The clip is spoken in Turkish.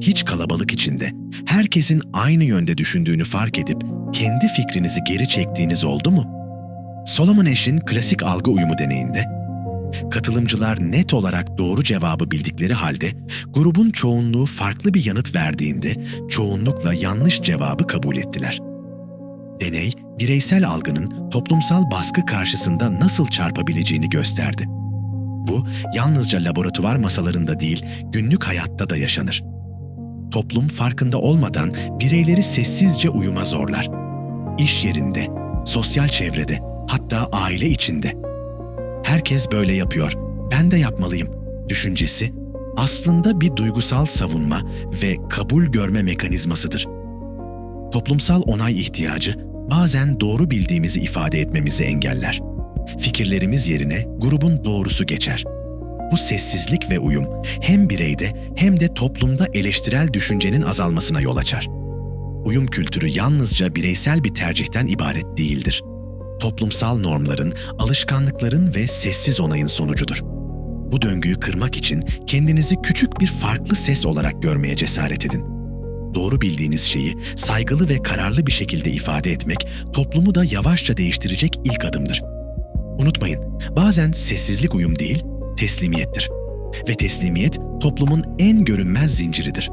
hiç kalabalık içinde herkesin aynı yönde düşündüğünü fark edip kendi fikrinizi geri çektiğiniz oldu mu? Solomon Ash'in klasik algı uyumu deneyinde katılımcılar net olarak doğru cevabı bildikleri halde grubun çoğunluğu farklı bir yanıt verdiğinde çoğunlukla yanlış cevabı kabul ettiler. Deney, bireysel algının toplumsal baskı karşısında nasıl çarpabileceğini gösterdi. Bu, yalnızca laboratuvar masalarında değil, günlük hayatta da yaşanır. Toplum farkında olmadan bireyleri sessizce uyuma zorlar. İş yerinde, sosyal çevrede, hatta aile içinde. Herkes böyle yapıyor, ben de yapmalıyım düşüncesi aslında bir duygusal savunma ve kabul görme mekanizmasıdır. Toplumsal onay ihtiyacı bazen doğru bildiğimizi ifade etmemizi engeller. Fikirlerimiz yerine grubun doğrusu geçer. Bu sessizlik ve uyum hem bireyde hem de toplumda eleştirel düşüncenin azalmasına yol açar. Uyum kültürü yalnızca bireysel bir tercihten ibaret değildir. Toplumsal normların, alışkanlıkların ve sessiz onayın sonucudur. Bu döngüyü kırmak için kendinizi küçük bir farklı ses olarak görmeye cesaret edin. Doğru bildiğiniz şeyi saygılı ve kararlı bir şekilde ifade etmek toplumu da yavaşça değiştirecek ilk adımdır. Unutmayın, bazen sessizlik uyum değil, teslimiyettir. Ve teslimiyet toplumun en görünmez zinciridir.